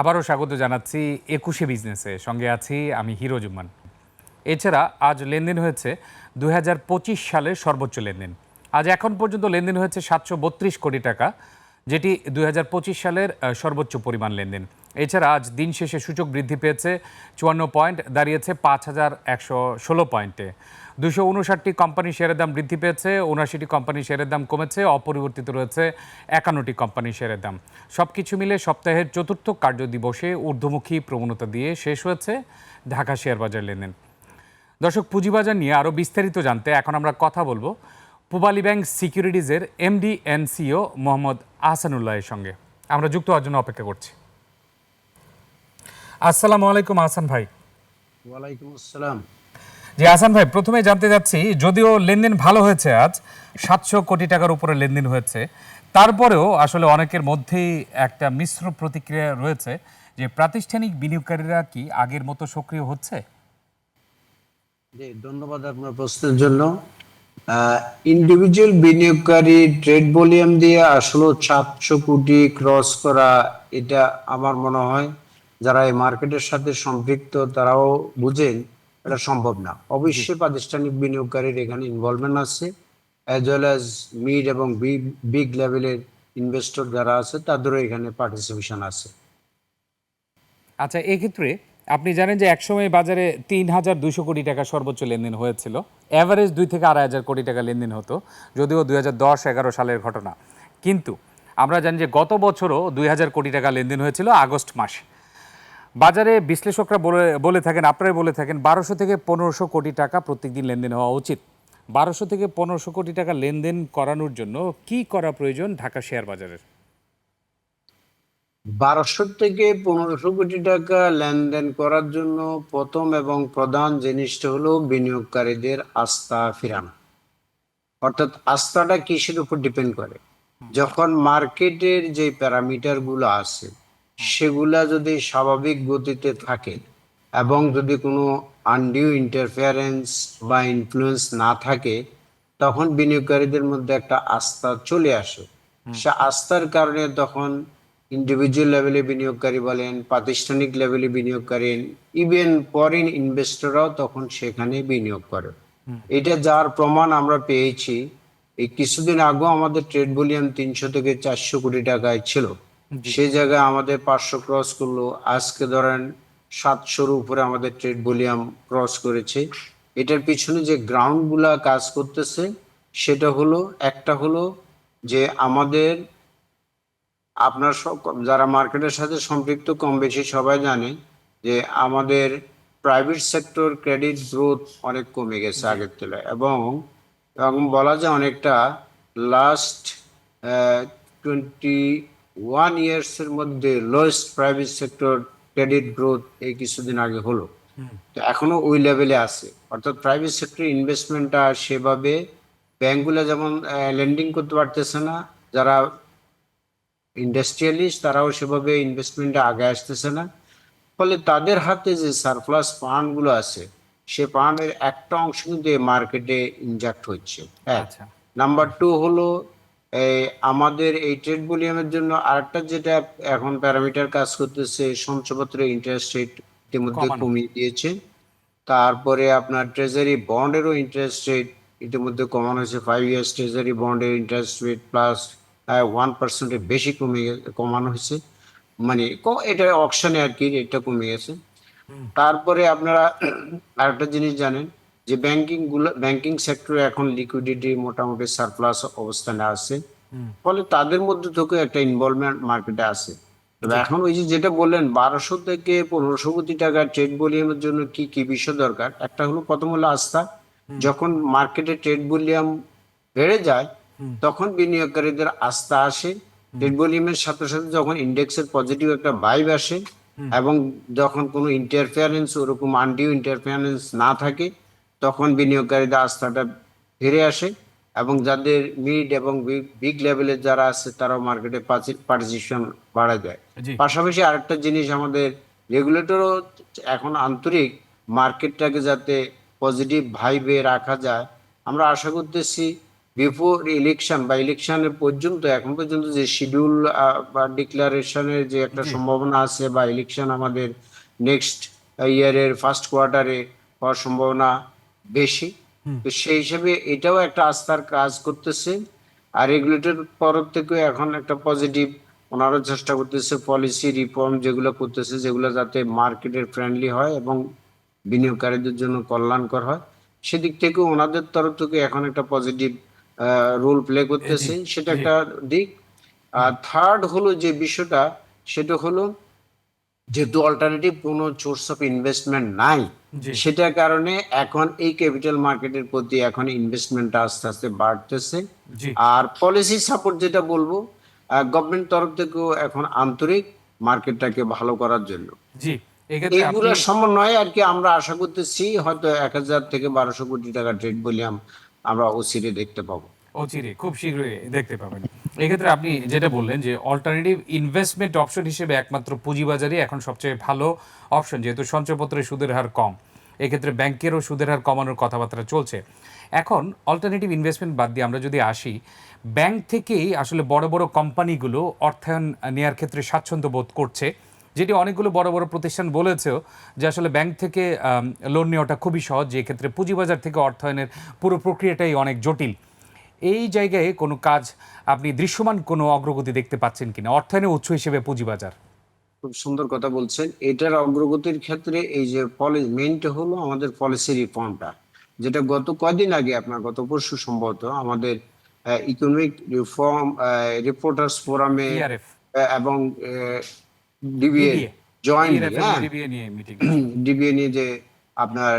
আবারও স্বাগত জানাচ্ছি একুশে বিজনেসে। সঙ্গে আছি আমি হিরো জুম্মান। এছাড়া আজ লেনদেন হয়েছে দুই হাজার পঁচিশ সালের সর্বোচ্চ লেনদেন। আজ এখন পর্যন্ত লেনদেন হয়েছে সাতশো বত্রিশ কোটি টাকা, যেটি দুই হাজার পঁচিশ সালের সর্বোচ্চ পরিমাণ লেনদেন। এছাড়া আজ দিন শেষে সূচক বৃদ্ধি পেয়েছে চুয়ান্ন পয়েন্ট, দাঁড়িয়েছে পাঁচ হাজার একশো ষোলো পয়েন্টে। দুশো উনষাটটি কোম্পানির শেয়ারের দাম বৃদ্ধি পেয়েছে, উনআশিটি কোম্পানির শেয়ারের দাম কমেছে, অপরিবর্তিত রয়েছে একান্নটি কোম্পানির শেয়ারের দাম। সব কিছু মিলে সপ্তাহের চতুর্থ কার্যদিবসে ঊর্ধ্বমুখী প্রবণতা দিয়ে শেষ হয়েছে ঢাকা শেয়ার বাজার লেনদেন। দর্শক, পুঁজিবাজার নিয়ে আরও বিস্তারিত জানতে এখন আমরা কথা বলব পূবালী ব্যাংক সিকিউরিটিজের এমডি এন সিও মোহাম্মদ আহসানুল্লাহের সঙ্গে। আমরা যুক্ত হওয়ার জন্য অপেক্ষা করছি। আসসালামু আলাইকুম আহসান ভাই। ওয়ালাইকুম আসসালাম। জি আহসান ভাই প্রথমে জানতে যাচ্ছি যদিও লেনদেন ভালো হয়েছে আজ, সাতশো কোটি টাকার উপরে লেনদেন হয়েছে। তারপরেও আসলে অনেকের মধ্যেই একটা মিশ্র প্রতিক্রিয়া রয়েছে যে প্রাতিষ্ঠানিক বিনিয়োগকারীরা কি আগের মতো সক্রিয় হচ্ছে? জি, ধন্যবাদ আপনার প্রশ্নের জন্য। ইন্ডিভিজুয়াল বিনিয়োগকারী ট্রেড ভলিউম দিয়ে আসলে সাতশো কোটি ক্রস করা, এটা আমার মনে হয়, যারা এই মার্কেটের সাথে সম্পৃক্ত, তারাও বুঝেন এটা সম্ভব না। অবশ্যই প্রাতিষ্ঠানিক বিনিয়োগকারীর এখানে ইনভলভমেন্ট আছে অ্যাজ ওয়েল অ্যাজ মিড এবং বিগ লেভেলের ইনভেস্টর যারা আছে তাদেরও এখানে পার্টিসিপেশন আছে। আচ্ছা এক্ষেত্রে আপনি জানেন যে একসময় বাজারে তিন হাজার দুশো কোটি টাকা সর্বোচ্চ লেনদেন হয়েছিল। অ্যাভারেজ দুই থেকে আড়াই হাজার কোটি টাকা লেনদেন হতো যদিও দুই হাজার দশ এগারো সালের ঘটনা। কিন্তু আমরা জানি যে গত বছরও দুই হাজার কোটি টাকা লেনদেন হয়েছিল আগস্ট মাসে। বাজারে বিশ্লেষকরা বলে বলে থাকেন, আপনারাই বলে থাকেন, বারোশো থেকে পনেরোশো কোটি টাকা প্রত্যেকদিন লেনদেন হওয়া উচিত। বারোশো থেকে পনেরোশো কোটি টাকা লেনদেন করানোর জন্য কি করা প্রয়োজন ঢাকা শেয়ার বাজারের? বারোশো থেকে পনেরোশো কোটি টাকা লেনদেন করার জন্য প্রথম এবং প্রধান জিনিসটা হলো বিনিয়োগকারীদের আস্থা ফিরানো। অর্থাৎ আস্থাটা কিসের উপর ডিপেন্ড করে? যখন মার্কেটের যে প্যারামিটারগুলো আছে সেগুলা যদি স্বাভাবিক গতিতে থাকে এবং যদি কোনো আনডিউ ইন্টারফেয়ারেন্স বা ইনফ্লুয়েন্স না থাকে তখন বিনিয়োগকারীদের মধ্যে একটা আস্থা চলে আসে। সে আস্থার কারণে তখন ইন্ডিভিজুয়াল লেভেলে বিনিয়োগকারী বলেন প্রাতিষ্ঠানিক লেভেলে বিনিয়োগকারী ইভেন ফরেন ইনভেস্টররাও তখন সেখানে বিনিয়োগ করে। এটা যার প্রমাণ আমরা পেয়েছি। এই কিছুদিন আগেও আমাদের ট্রেড ভলিউম তিনশো থেকে চারশো কোটি টাকায় ছিল। সেই জায়গায় আমাদের পাঁচশো ক্রস করল। আজকে ধরেন সাতশোর উপরে আমাদের ট্রেড ভলিউম ক্রস করেছে। এটার পিছনে যে গ্রাউন্ডগুলা কাজ করতেছে সেটা হলো একটা হলো যে আমাদের আপনার সব যারা মার্কেটের সাথে সম্পৃক্ত কম বেশি সবাই জানে যে আমাদের প্রাইভেট সেক্টর ক্রেডিট গ্রোথ অনেক কমে গেছে আগের তুলনায়। এবং এবং বলা যায় অনেকটা লাস্ট টোয়েন্টি ওয়ান ইয়ার্সের মধ্যে lowest private sector credit growth এই কিছুদিন আগে হলো। তো এখনও ওই লেভেলে আছে। অর্থাৎ প্রাইভেট সেক্টর ইনভেস্টমেন্টটা সেভাবে ব্যাংকগুলো যেমন লেন্ডিং করতে পারতেছে না যারা ইন্ডাস্ট্রিয়ালিস্ট তারাও সেভাবে ইনভেস্টমেন্টে আগে আসতেছে না। ফলে তাদের হাতে যে সারপ্লাস ফান্ডগুলো আছে সে ফান্ডের একটা অংশ কিন্তু মার্কেটে ইনজেক্ট হচ্ছে। হ্যাঁ। আচ্ছা। নাম্বার টু হলো এই আমাদের এই ট্রেড ভলিউমের জন্য আরেকটা যেটা এখন প্যারামিটার কাজ করতেছে সঞ্চয়পত্র ইন্টারেস্ট রেট ইতিমধ্যে। কমিয়ে দিয়েছে। তারপরে আপনার ট্রেজারি বন্ডেরও ইন্টারেস্ট রেট ইতিমধ্যে কমানো হয়েছে। ফাইভ ইয়ার্স ট্রেজারি বন্ডের ইন্টারেস্ট রেট প্লাস ওয়ান পার্সেন্টের বেশি কমে কমানো হয়েছে। মানে এটা অকশনে আর কি রেটটা কমে গেছে। তারপরে আপনারা আরেকটা জিনিস জানেন যে ব্যাংকিংগুলো ব্যাংকিং সেক্টরে এখন লিকুইডিটি মোটামুটি সারপ্লাস অবস্থানে আছে। ফলে তাদের মধ্যে থেকে একটা ইনভলভমেন্ট মার্কেটে আছে। তবে এখন ওই যে যেটা বললেন বারোশো থেকে পনেরোশো কোটি টাকার ট্রেড ভলিউমের জন্য কি কি বিষয় দরকার? একটা হলো প্রথম হলো আস্থা। যখন মার্কেটে ট্রেড ভলিউম বেড়ে যায় তখন বিনিয়োগকারীদের আস্থা আসে। ট্রেড ভলিউমের সাথে সাথে যখন ইন্ডেক্সের পজিটিভ একটা ভাইব আসে এবং যখন কোনো ইন্টারফিয়ারেন্স ওরকম আনডিউ ইন্টারফেয়ারেন্স না থাকে তখন বিনিয়োগকারীদের আস্থাটা ফিরে আসে এবং যাদের মিড এবং বিগ লেভেলের যারা আছে তারাও মার্কেটে পার্টিসিপেশন বাড়া যায় পাশাপাশি আরেকটা জিনিস আমাদের রেগুলেটরও এখন আন্তরিক মার্কেটটাকে যাতে পজিটিভ ভাইবে রাখা যায় আমরা আশা করতেছি বিফোর ইলেকশন বা ইলেকশনের পর্যন্ত এখন পর্যন্ত যে শিডিউল বা ডিক্লারেশনের যে একটা সম্ভাবনা আছে বা ইলেকশন আমাদের নেক্সট ইয়ারের ফার্স্ট কোয়ার্টারে হওয়ার সম্ভাবনা বেশি। তো সেই হিসেবে এটাও একটা আস্থার কাজ করতেছে। আর রেগুলেটর তরফ থেকে এখন একটা পজিটিভ ওনারও চেষ্টা করতেছে পলিসি রিফর্ম যেগুলো করতেছে যেগুলো যাতে মার্কেটের ফ্রেন্ডলি হয় এবং বিনিয়োগকারীদের জন্য কল্যাণকর হয়। সেদিক থেকে ওনাদের তরফ থেকে এখন একটা পজিটিভ রোল প্লে করতেছে। সেটা একটা দিক। আর থার্ড হলো যে বিষয়টা সেটা হলো যেহেতু অল্টারনেটিভ কোনো সোর্স অফ ইনভেস্টমেন্ট নাই। সেটার কারণে এখন এই ক্যাপিটাল মার্কেটের প্রতি এখন ইনভেস্টমেন্টটা আস্তে আস্তে বাড়তেছে। আর পলিসি সাপোর্ট যেটা বলব গভর্নমেন্ট তরফ থেকেও এখন আন্তরিক মার্কেটটাকে ভালো করার জন্য। জি এইগুলোর সমন্বয়ে আর কি আমরা আশা করতেছি হয়তো এক হাজার থেকে বারোশো কোটি টাকা ট্রেড ভলিউম আমরা ওসিরে দেখতে পাবো। অচিরে খুব শীঘ্রই দেখতে পাবেন। এক্ষেত্রে আপনি যেটা বললেন যে অল্টারনেটিভ ইনভেস্টমেন্ট অপশন হিসেবে একমাত্র পুঁজিবাজারই এখন সবচেয়ে ভালো অপশন যেহেতু সঞ্চয়পত্রের সুদের হার কম। এক্ষেত্রে ব্যাংকেরও সুদের হার কমানোর কথাবার্তা চলছে। এখন অল্টারনেটিভ ইনভেস্টমেন্ট বাদ দিয়ে আমরা যদি আসি, ব্যাংক থেকেই আসলে বড় বড় কোম্পানিগুলো অর্থায়ন নেওয়ার ক্ষেত্রে স্বাচ্ছন্দ্য বোধ করছে, যেটি অনেকগুলো বড় বড় প্রতিষ্ঠান বলেছেও যে আসলে ব্যাংক থেকে লোন নেওয়াটা খুবই সহজ, যে ক্ষেত্রে পুঁজিবাজার থেকে অর্থায়নের পুরো প্রক্রিয়াটাই অনেক জটিল। এই জায়গায় কোনো কাজ আপনি দৃশ্যমান কোনো অগ্রগতি দেখতে পাচ্ছেন কিনা? অর্থায়নের উৎস হিসেবে পুঁজিবাজার। খুব সুন্দর কথা বলছেন। এটার অগ্রগতির ক্ষেত্রে এই যে পলিসি মেইনটা হলো আমাদের পলিসি রিফর্মটা যেটা গত কয়দিন আগে আপনার গত পরশু সম্ভবত আমাদের ইকোনমিক রিফর্ম রিপোর্টার্স ফোরামে এবং ডিবিএ জয়েন্ট ডিবিএ নিয়ে যে আপনার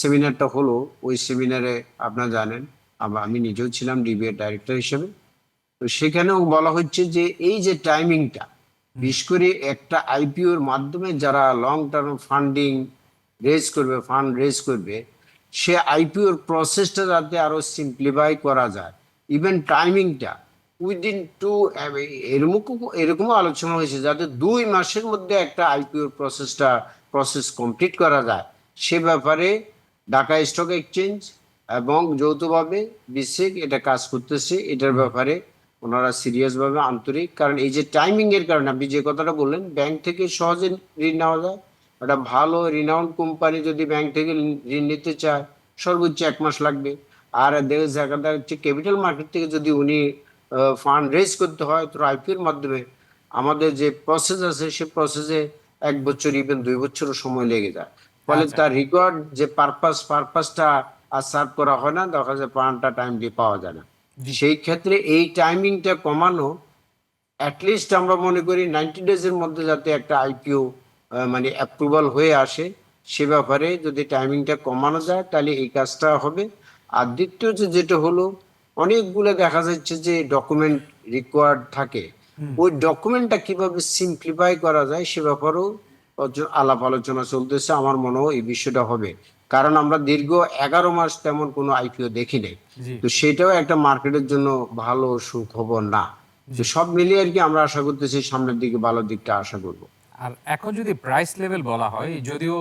সেমিনারটা হলো ওই সেমিনারে আপনারা জানেন। আম- আমি নিজেও ছিলাম ডিবিএ ডাইরেক্টর হিসেবে। তো সেখানেও বলা হচ্ছে যে এই যে টাইমিংটা বিশেষ করে একটা আইপিওর মাধ্যমে যারা লং টার্ম ফান্ডিং রেজ করবে ফান্ড রেজ করবে, সে আইপিওর প্রসেসটা যাতে আরও সিম্পলিফাই করা যায়। ইভেন টাইমিংটা উইদিন টু এরকম এরকমও আলোচনা হয়েছে যাতে দুই মাসের মধ্যে একটা আইপিওর প্রসেসটা প্রসেস কমপ্লিট করা যায়। সে ব্যাপারে ঢাকা স্টক এক্সচেঞ্জ এবং যৌথভাবে বিসিক এটা কাজ করতেছে এটার ব্যাপারে ওনারা সিরিয়াস ভাবে আন্তরিক। কারণ এই যে টাইমিং এর কারণে আপনি যে কথাটা বললেন ব্যাংক থেকে সহজে ঋণ নেওয়া যায়। একটা ভালো রিনাউন্ড কোম্পানি যদি ব্যাংক থেকে ঋণ নিতে চায় সর্বোচ্চ এক মাস লাগবে। আর দেখা জায়গাটা হচ্ছে ক্যাপিটাল মার্কেট থেকে যদি উনি ফান্ড রেজ করতে হয় তো আইপিওর মাধ্যমে আমাদের যে প্রসেস আছে সে প্রসেসে এক বছর ইভেন দুই বছরও সময় লেগে যায়। ফলে আচ্ছা। তার রিকর্ড যে পারপাস পারপাসটা আর সার্ভ করা হয় না দেখা যায় ফান্ডটা টাইম দিয়ে পাওয়া যায় না। সেই ক্ষেত্রে এই টাইমিংটা কমানো অ্যাটলিস্ট আমরা মনে করি নাইনটি ডেজের মধ্যে যাতে একটা আইপিও মানে অ্যাপ্রুভাল হয়ে আসে সে ব্যাপারে যদি টাইমিংটা কমানো যায় তাহলে এই কাজটা হবে। আর দ্বিতীয় যে যেটা হলো অনেকগুলো দেখা যাচ্ছে যে ডকুমেন্ট রিকোয়ার্ড থাকে। ওই ডকুমেন্টটা কীভাবে সিম্পলিফাই করা যায় সে ব্যাপারেও আলাপ আলোচনা চলতেছে আমার মনে হয় এই বিষয়টা হবে। কারণ আমরা দীর্ঘ এগারো মাস তেমন কোনো আইপিও দেখি নাই। তো সেটাও একটা মার্কেটের জন্য ভালো সুখবর না। তো সব মিলিয়ে আর কি আমরা আশা করতেছি সামনের দিকে ভালো দিকটা আশা করব। আর এখন যদি প্রাইস লেভেল বলা হয় যদিও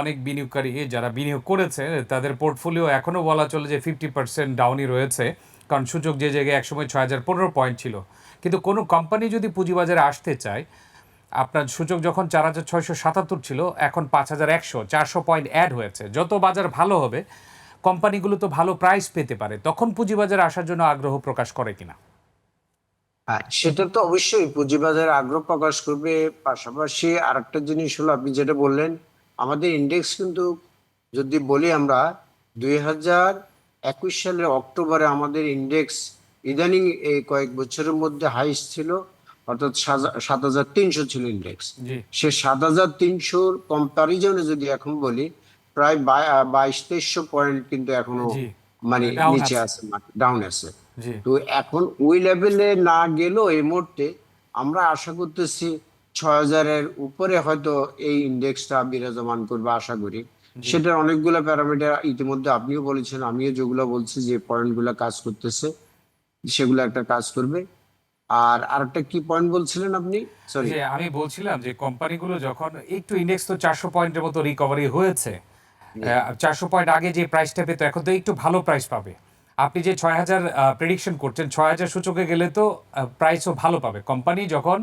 অনেক বিনিয়োগকারী যারা বিনিয়োগ করেছে তাদের পোর্টফোলিও এখনও বলা চলে যে ফিফটি পার্সেন্ট ডাউনই রয়েছে। কারণ সূচক যে জায়গায় একসময় ছয় হাজার পনেরো পয়েন্ট ছিল। কিন্তু কোনো কোম্পানি যদি পুঁজিবাজারে আসতে চায় আপনার সূচক যখন চার হাজার ছয়শো সাতাত্তর ছিল, এখন পাঁচ হাজার একশো, চারশো পয়েন্ট অ্যাড হয়েছে। যত বাজার ভালো হবে, কোম্পানিগুলো তো ভালো প্রাইস পেতে পারে। তখন পুঁজিবাজারে আসার জন্য আগ্রহ প্রকাশ করে কিনা? হ্যাঁ সেটা তো অবশ্যই পুঁজিবাজারে আগ্রহ প্রকাশ করবে। পাশাপাশি আরেকটা জিনিস হলো আপনি যেটা বললেন, আমাদের ইন্ডেক্স কিন্তু যদি বলি আমরা, দুই হাজার একুশ সালের অক্টোবরে আমাদের ইন্ডেক্স ইদানিং এই কয়েক বছরের মধ্যে হাইস্ট ছিল। অর্থাৎ সাত হাজার তিনশো ছিল ইন্ডেক্স সে সাত হাজার তিনশোর কম্পারিজনে যদি এখন বলি প্রায় বাইশ তেইশশো পয়েন্ট কিন্তু এখনও মানে নিচে আছে। ডাউন আছে। তো এখন ওই লেভেলে না গেলেও এই মুহূর্তে আমরা আশা করতেছি ছয় হাজারের উপরে হয়তো এই ইন্ডেক্সটা বিরাজমান করবে আশা করি। সেটার অনেকগুলো প্যারামিটার ইতিমধ্যে আপনিও বলেছেন আমিও যেগুলো বলছি যে পয়েন্টগুলো কাজ করতেছে সেগুলো একটা কাজ করবে। আর আরেকটা কি পয়েন্ট বলছিলেন আপনি? সরি আমি বলছিলাম যে কোম্পানিগুলো যখন একটু ইন্ডেক্স তো চারশো পয়েন্টের মতো রিকভারি হয়েছে চারশো পয়েন্ট আগে যে প্রাইসটা পেতো এখন তো একটু ভালো প্রাইস পাবে। আপনি যে ছয় হাজার প্রেডিকশন করছেন ছয় হাজার সূচকে গেলে তো প্রাইসও ভালো পাবে। কোম্পানি যখন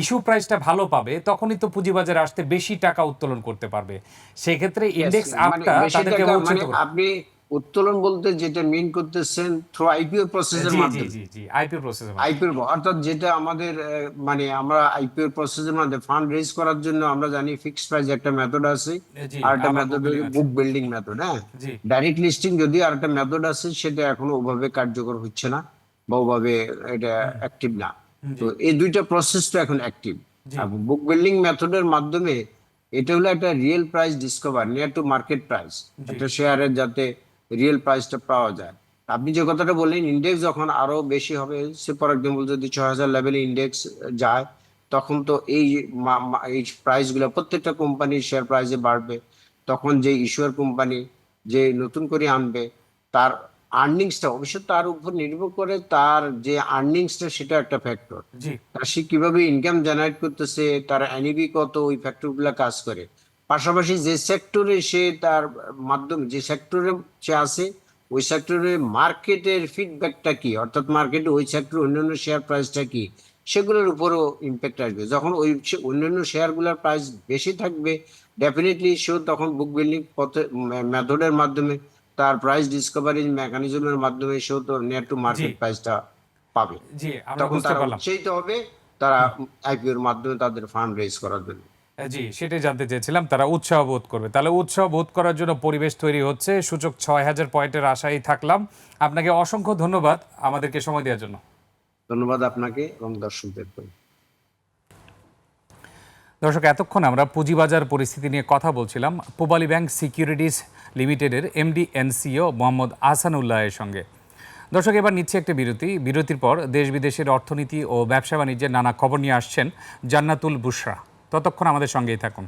ইস্যু প্রাইসটা ভালো পাবে তখনই তো পুঁজিবাজারে আসতে বেশি টাকা উত্তোলন করতে পারবে। সেক্ষেত্রে ইন্ডেক্স মানে আপটা বেশি তাদেরকে মানে। আপনি উত্তোলন বলতে যেটা মিন করতেছেন থ্রু আইপিও প্রসেসের মাধ্যমে। জি জি আইপিও প্রসেস আইপিওর অর্থাৎ যেটা আমাদের মানে আমরা আইপিও প্রসেসের মধ্যে ফান্ড রেজ করার জন্য আমরা জানি ফিক্সড প্রাইস একটা মেথড আছে আর একটা মেথড। বুক বিল্ডিং মেথড হ্যাঁ? ডাইরেক্ট লিস্টিং যদি আর একটা মেথড আছে সেটা এখনও ওভাবে কার্যকর হচ্ছে না বা ওভাবে এটা অ্যাক্টিভ না। তো এই দুইটা প্রসেস তো এখন অ্যাক্টিভ বুক বিল্ডিং মেথডের মাধ্যমে এটা হলো একটা real price discover near to market price একটা শেয়ারের যাতে রিয়েল প্রাইসটা পাওয়া যায়। আপনি যে কথাটা বললেন ইন্ডেক্স যখন আরও বেশি হবে সে ফর এক্সাম্পল যদি ছয় হাজার লেভেলে ইন্ডেক্স যায় তখন তো এই এই প্রাইসগুলো প্রত্যেকটা কোম্পানির শেয়ার প্রাইসে বাড়বে। তখন যে ইস্যুয়ার কোম্পানি যে নতুন করে আনবে তার আর্নিংসটা অবশ্যই তার উপর নির্ভর করে তার যে আর্নিংসটা সেটা একটা ফ্যাক্টর সে কীভাবে ইনকাম জেনারেট করতেছে তার এনইবি কত ওই ফ্যাক্টরগুলো কাজ করে। পাশাপাশি যে সেক্টরে সে তার মাধ্যমে যে সেক্টরে সে আছে ওই সেক্টরে মার্কেটের ফিডব্যাকটা কি? অর্থাৎ মার্কেটে ওই সেক্টর অন্যান্য শেয়ার প্রাইসটা কি? সেগুলোর উপরও ইম্প্যাক্ট আসবে। যখন ওই অন্যান্য শেয়ারগুলোর প্রাইস বেশি থাকবে ডেফিনেটলি সে তখন বুক বিল্ডিং পথে মেথডের মাধ্যমে তার প্রাইস ডিসকভারি মেকানিজমের মাধ্যমে সেও তো নেট টু মার্কেট প্রাইসটা পাবে। তখন তারা উৎসাহিত হবে তারা আইপিওর মাধ্যমে তাদের ফান্ড রেজ করার জন্য। জি সেটাই জানতে চেয়েছিলাম। তারা উৎসাহ বোধ করবে। তাহলে উৎসাহ বোধ করার জন্য পরিবেশ তৈরি হচ্ছে। সূচক ছয় হাজার পয়েন্টের আশায় থাকলাম। আপনাকে অসংখ্য ধন্যবাদ আমাদেরকে সময় দেওয়ার জন্য। ধন্যবাদ আপনাকে এবং দর্শকদের দর্শক এতক্ষণ আমরা পুঁজিবাজার পরিস্থিতি নিয়ে কথা বলছিলাম পূবালী ব্যাংক সিকিউরিটিজ লিমিটেডের এমডি এনসিও মোহাম্মদ আহসানুল্লাহের সঙ্গে। দর্শক এবার নিচ্ছে একটা বিরতি। বিরতির পর দেশ বিদেশের অর্থনীতি ও ব্যবসা বাণিজ্যের নানা খবর নিয়ে আসছেন জান্নাতুল বুশরা। ততক্ষণ আমাদের সঙ্গেই থাকুন।